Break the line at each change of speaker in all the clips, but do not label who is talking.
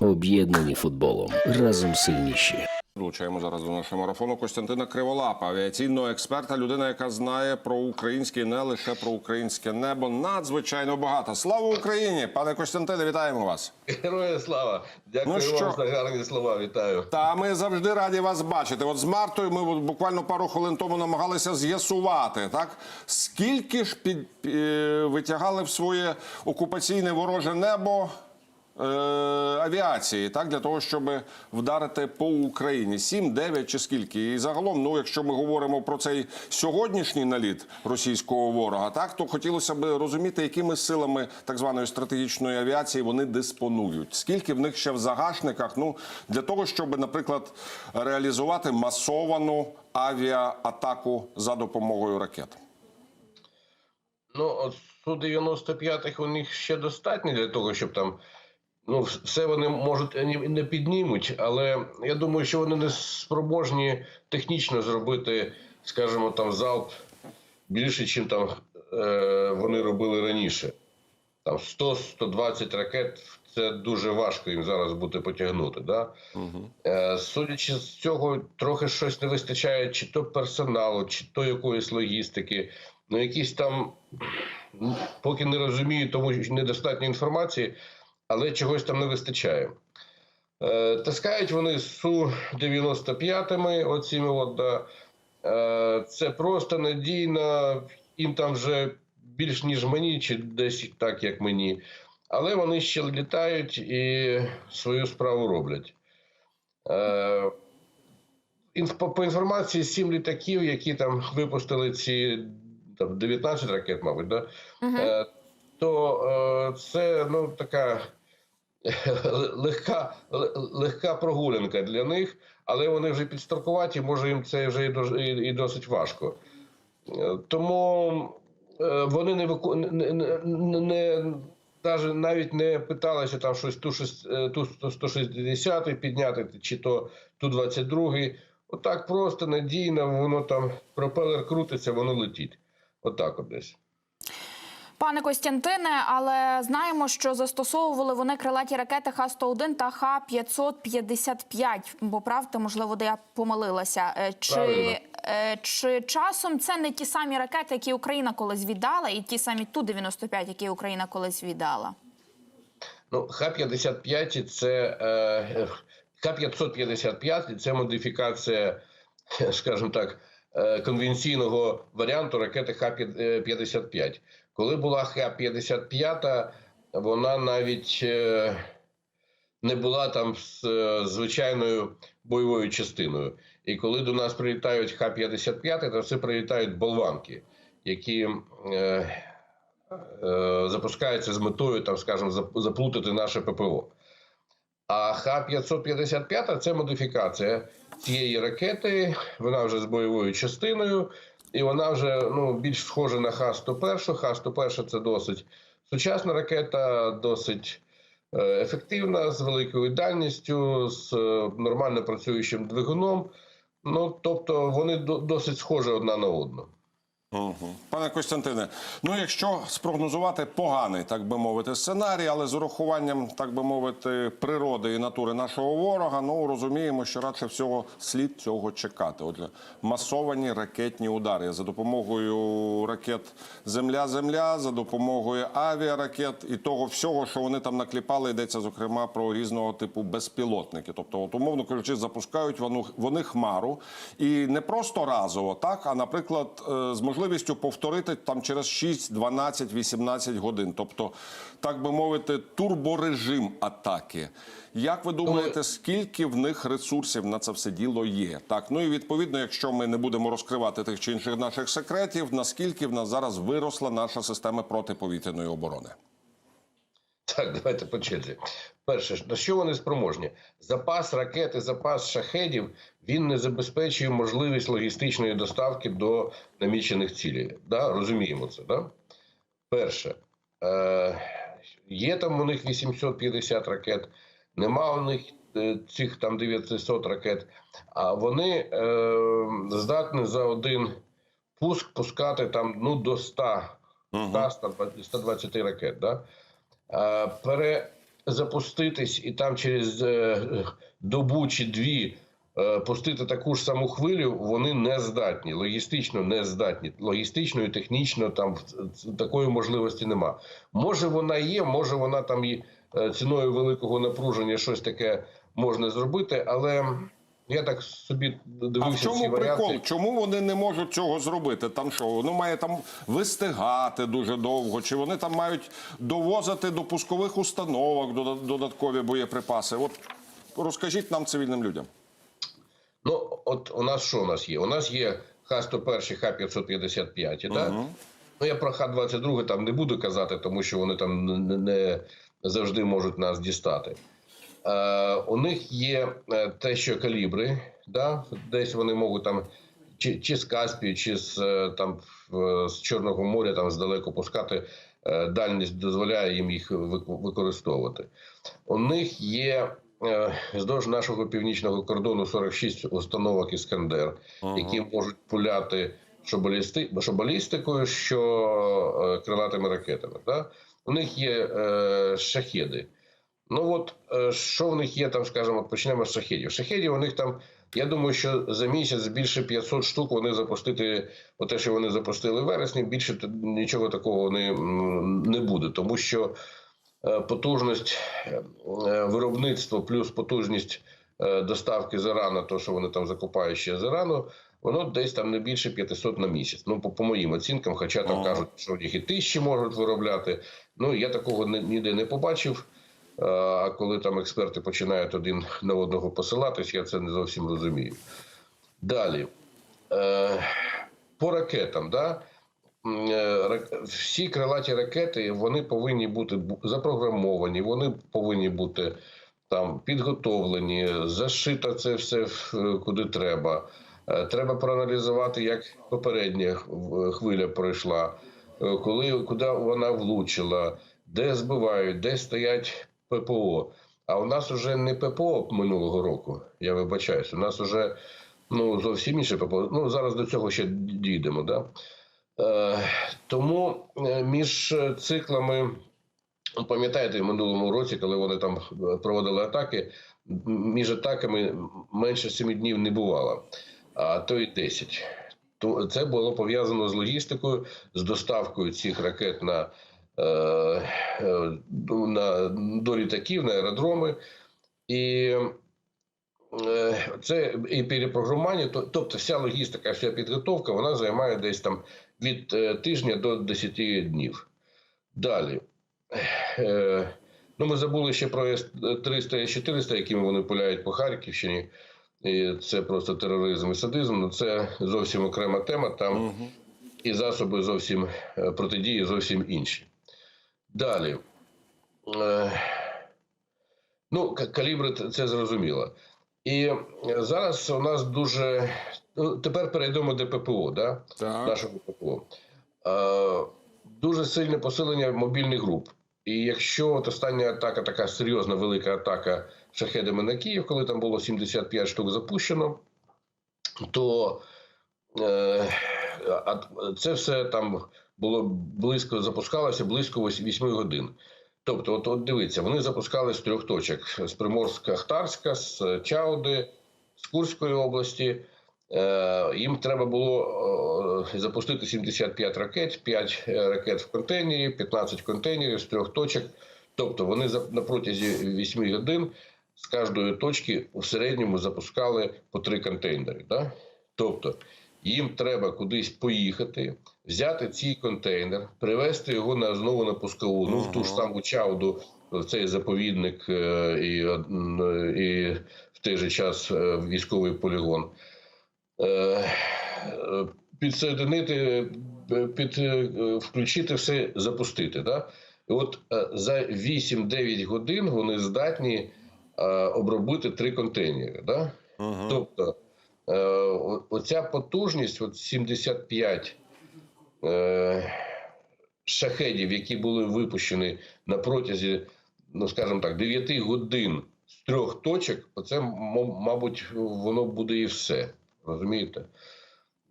Об'єднані футболом. Разом сильніші.
Долучаємо зараз до нашого марафону Костянтина Криволапа, авіаційного експерта, людина, яка знає про українське, і не лише про українське небо. Надзвичайно багато. Слава Україні! Пане Костянтине, вітаємо вас.
Героям слава! Дякую
Ну що?
вам за гарні слова. Вітаю.
Та ми завжди раді вас бачити. От з Мартою ми буквально пару хвилин тому намагалися з'ясувати, так скільки ж під е, витягали в своє окупаційне вороже небо. Е, Авіації, так для того, щоб вдарити по Україні 7, 9 чи скільки. І загалом, ну якщо ми говоримо про цей сьогоднішній наліт російського ворога, так то хотілося б розуміти, якими силами так званої стратегічної авіації вони диспонують. Скільки в них ще в загашниках? Ну для того, щоб, наприклад, реалізувати масовану авіаатаку за допомогою ракет.
Ну, от Су-95 у них ще достатньо для того, щоб там. Ну, все вони можуть і не- піднімуть, але я думаю, що вони не спроможні технічно зробити, скажімо, там залп більше, ніж там е, вони робили раніше. Там 100-120 ракет це дуже важко їм зараз буде потягнути. Да? Е, Судячи з цього, трохи щось не вистачає, чи то персоналу, чи то якоїсь логістики. Ну, якісь там, поки не розумію, тому що недостатньо інформації, але чогось там не вистачає. Е, Таскають вони Су-95, оціми от, да. Е, Це просто надійно, їм там вже більш ніж мені, чи десь так, як мені. Але вони ще літають і свою справу роблять. Е, по, інформації, сім літаків, які там випустили ці там, 19 ракет, мабуть, да? е, то е, це ну, така легка, легка прогулянка для них, але вони вже підстаркуваті, може їм це вже і, дос- і, і досить важко. Е, Тому е, вони не вику... не, не, навіть не питалися там щось ту, шест- е, ту 160 підняти, чи то ту 22. Отак просто надійно, воно там пропелер крутиться, воно летить. Отак от десь.
Пане Костянтине, але знаємо, що застосовували вони крилаті ракети Х-101 та Х-555. Бо правда, можливо, де я помилилася. Е, Чи,
Правильно.
е, чи часом це не ті самі ракети, які Україна колись віддала, і ті самі Ту-95, які Україна колись віддала?
Ну, Х-55 це е, Х-555 це модифікація, скажімо так, е, конвенційного варіанту ракети Х-55. Коли була Х-55, вона навіть е, не була там з е, звичайною бойовою частиною. І коли до нас прилітають Х-55, то це прилітають болванки, які е, запускаються з метою, там, скажімо, заплутати наше ППО. А Х-555 це модифікація цієї ракети. Вона вже з бойовою частиною, і вона вже ну, більш схожа на Х-101. Х-101 це досить сучасна ракета, досить е, ефективна, з великою дальністю, з е, нормально працюючим двигуном. Ну, тобто вони досить схожі одна на одну.
Угу. Пане Костянтине, ну якщо спрогнозувати поганий, так би мовити, сценарій, але з урахуванням, так би мовити, природи і натури нашого ворога, ну розуміємо, що радше всього слід цього чекати. Отже, масовані ракетні удари за допомогою ракет Земля-Земля, за допомогою авіаракет і того всього, що вони там накліпали, йдеться зокрема про різного типу безпілотники. Тобто, от, умовно кажучи, запускають вони, вони хмару і не просто разово, так а наприклад, е, з можливістю повторити там через 6, 12, 18 годин. Тобто, так би мовити, турборежим атаки. Як ви думаєте, скільки в них ресурсів на це все діло є? Так, ну і відповідно, якщо ми не будемо розкривати тих чи інших наших секретів, наскільки в нас зараз виросла наша система протиповітряної оборони?
Так, давайте по черзі. Перше, на що вони спроможні? Запас ракет і запас шахедів він не забезпечує можливість логістичної доставки до намічених цілей. Да? Розуміємо це. Да? Перше, е, є там у них 850 ракет, нема у них е, цих там 900 ракет, а вони е, здатні за один пуск пускати там ну, до 100, 100 120 ракет. Да? Е, Пере, запуститись і там через е, добу чи дві е, пустити таку ж саму хвилю, вони не здатні, логістично не здатні. Логістично і технічно там такої можливості нема. Може вона є, може вона там і е, ціною великого напруження щось таке можна зробити, але я так собі
А
дивився
в чому
варіанти.
прикол? Чому вони не можуть цього зробити? Там що, воно має там вистигати дуже довго, чи вони там мають довозити до пускових установок дода- додаткові боєприпаси? От розкажіть нам, цивільним людям.
Ну, от у нас що у нас є? У нас є Х-101, Х-555, так? Ну, я про Х-22 там не буду казати, тому що вони там не, не завжди можуть нас дістати. Е, у них є е, те, що калібри, да? десь вони можуть там чи, чи з Каспію, чи з, е, там, з Чорного моря там здалеку пускати. Дальність дозволяє їм їх використовувати. У них є здовж нашого північного кордону 46 установок Іскандер, які можуть пуляти що, балісти, що балістикою, що крилатими ракетами. Да? У них є е, шахеди. Ну от е, що в них є там, скажімо, почнемо з шахедів. Шахедів у них там, я думаю, що за місяць більше 500 штук вони запустити, от те, що вони запустили в вересні, більше нічого такого не, не буде, тому що е, потужність е, виробництва плюс потужність доставки з Ірану, то що вони там закупають ще з Ірану, воно десь там не більше 500 на місяць. Ну, по, по моїм оцінкам, хоча там кажуть, що в них і тисячі можуть виробляти. Ну, я такого ні- ніде не побачив. Е, А коли там експерти починають один на одного посилатись, я це не зовсім розумію. Далі. Е, По ракетам, да? Е, всі крилаті ракети вони повинні бути запрограмовані, вони повинні бути там підготовлені, зашито це все куди треба. Е, Треба проаналізувати, як попередня хвиля пройшла, е, коли куди вона влучила, де збивають, де стоять ППО. А у нас уже не ППО минулого року, я вибачаюсь. У нас уже ну, зовсім інше ППО. Ну, зараз до цього ще дійдемо. Да? Е, тому е, між циклами, пам'ятаєте, в минулому році, коли вони там е, проводили атаки, між атаками менше 7 днів не бувало, а то й 10. То це було пов'язано з логістикою, з доставкою цих ракет на, на до літаків, на аеродроми. І е, це і перепрограмування, то- тобто вся логістика, вся підготовка, вона займає десь там від е, тижня до 10 днів. Далі. Е, Ну, ми забули ще про С-300 і С-400, якими вони пуляють по Харківщині. І це просто тероризм і садизм. Ну, це зовсім окрема тема. Там і засоби зовсім е, протидії зовсім інші. Далі. Е, Ну, калібри це зрозуміло. І зараз у нас дуже. Ну, тепер перейдемо до ППО, да?
Так.
нашого ППО. Е, дуже сильне посилення мобільних груп. І якщо от остання атака, така серйозна велика атака шахедами на Київ, коли там було 75 штук запущено, то е, це все там було близько, запускалося близько 8 годин. Тобто, от, от дивіться, вони запускали з трьох точок: з Приморська-Ахтарська, з Чауди, з Курської області. Е, Їм треба було е, запустити 75 ракет, 5 ракет в контейнері, 15 контейнерів з трьох точок. Тобто вони на протязі 8 годин з кожної точки у середньому запускали по три контейнери. Да? Тобто їм треба кудись поїхати, взяти цей контейнер, привезти його на знову на пускову, ну в ту ж саму чауду, в цей заповідник е, і, і в той же час е, військовий полігон. Е, Підсоединити, під, включити все, запустити. Да? І от за 8-9 годин вони здатні обробити три контейнери. Да? Тобто е, оця потужність, от 75 е, шахедів, які були випущені на протязі, ну скажімо так, 9 годин з трьох точок, оце, мабуть, воно буде і все. Розумієте?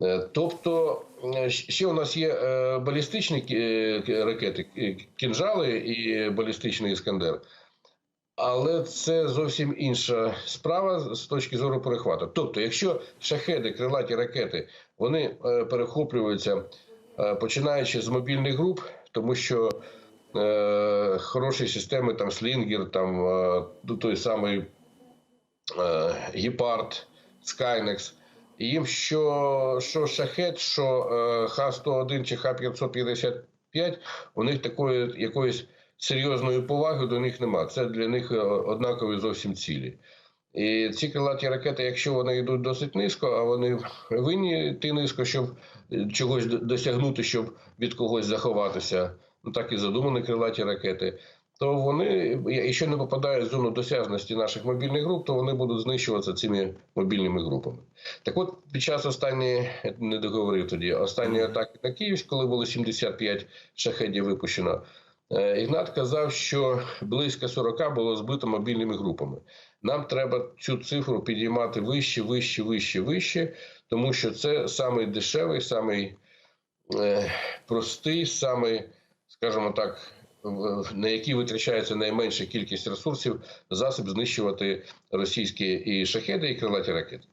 Е, Тобто, е, ще у нас є е, балістичні е, ракети, е, кінжали і балістичний іскандер. Але це зовсім інша справа з точки зору перехвату. Тобто, якщо шахеди, крилаті ракети, вони е, перехоплюються, е, починаючи з мобільних груп, тому що е, хороші системи, там Слінгер, там е, ну, той самий е, Гепард, Скайнекс. Їм що, що шахет, що е, Х-101 чи Х-555, у них такої якоїсь серйозної поваги до них нема. Це для них е, однакові зовсім цілі. І ці крилаті ракети, якщо вони йдуть досить низько, а вони винні йти низько, щоб е, чогось досягнути, щоб від когось заховатися. Ну так і задумані крилаті ракети. То вони, якщо не попадають в зону досяжності наших мобільних груп, то вони будуть знищуватися цими мобільними групами. Так от, під час останньої, не договорив тоді, останньої атаки на Київ, коли було 75 шахедів випущено, е, Ігнат казав, що близько 40 було збито мобільними групами. Нам треба цю цифру підіймати вище, вище, вище, вище, тому що це самий дешевий, самий е, простий, самий, скажімо так, на який витрачається найменша кількість ресурсів, засіб знищувати російські і шахеди, і крилаті ракети.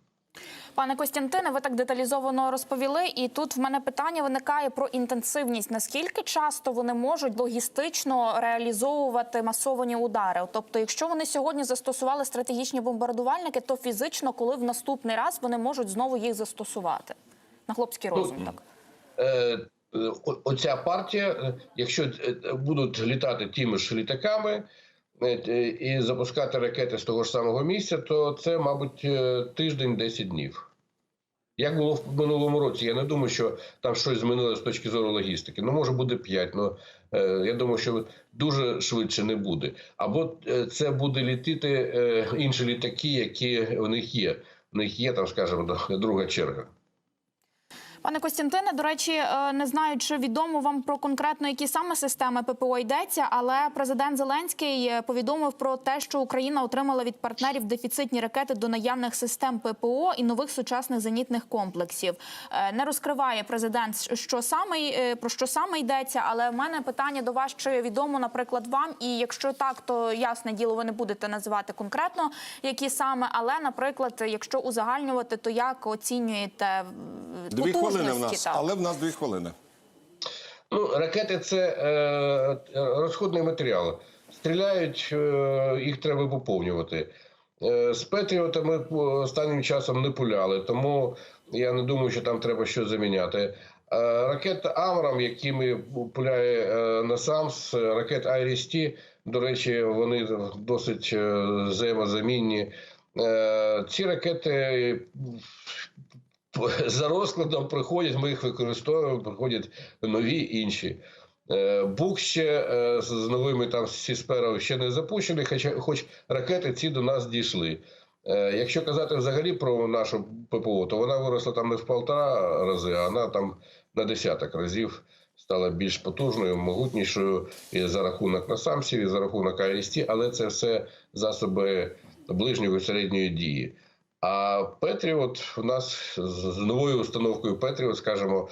Пане Костянтине, ви так деталізовано розповіли, і тут в мене питання виникає про інтенсивність. Наскільки часто вони можуть логістично реалізовувати масовані удари? Тобто, якщо вони сьогодні застосували стратегічні бомбардувальники, то фізично, коли в наступний раз вони можуть знову їх застосувати на хлопський розум, так
Е, е, Оця партія, е, якщо будуть літати тими ж літаками і запускати ракети з того ж самого місця, то це, мабуть, е, тиждень-10 днів. Як було в минулому році, я не думаю, що там щось змінилося з точки зору логістики. Ну, може, буде 5, але я думаю, що дуже швидше не буде. Або е, це буде літати е, інші літаки, які у них є. У них є, там, скажімо, друга черга.
Пане Костянтине, до речі, е, не знаю, чи відомо вам про конкретно які саме системи ППО йдеться, але президент Зеленський е, повідомив про те, що Україна отримала від партнерів дефіцитні ракети до наявних систем ППО і нових сучасних зенітних комплексів. Е, Не розкриває президент, що саме про що саме йдеться. Але в мене питання до вас, чи відомо, наприклад, вам, і якщо так, то ясне діло, ви не будете називати конкретно які саме. Але, наприклад, якщо узагальнювати, то як оцінюєте
Дві хвилини в нас,
так.
але в нас дві хвилини.
Ну, ракети це е, розходний матеріал. Стріляють, е, їх треба поповнювати. Е, з Петріота ми останнім часом не пуляли, тому я не думаю, що там треба щось заміняти. Е, ракета Амрам, якими пуляє е, Насамс, ракет Айріс-Т, до речі, вони досить е, взаємозамінні. Е, ці ракети за розкладом приходять, ми їх використовуємо, приходять нові інші. Е, Бук ще е, з новими там Сісперов ще не запущений, хоча хоч ракети ці до нас дійшли. Е, Якщо казати взагалі про нашу ППО, то вона виросла там не в полтора рази, а вона там на десяток разів стала більш потужною, могутнішою і за рахунок насамсів, і за рахунок АРСТ, але це все засоби ближньої середньої дії. А Петріот у нас з новою установкою Петріот, скажімо,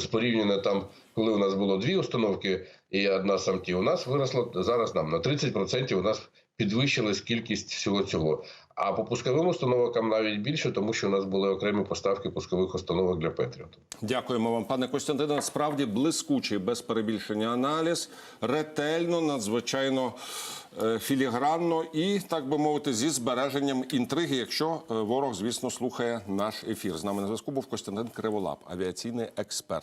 спорівняно порівняно там, коли у нас було дві установки і одна самті, у нас виросло зараз нам на 30% у нас підвищилась кількість всього цього. А по пусковим установкам навіть більше, тому що у нас були окремі поставки пускових установок для Петріота.
Дякуємо вам, пане Костянтине. Справді блискучий, без перебільшення аналіз, ретельно, надзвичайно е, філігранно і, так би мовити, зі збереженням інтриги, якщо е, ворог, звісно, слухає наш ефір. З нами на зв'язку був Костянтин Криволап, авіаційний експерт.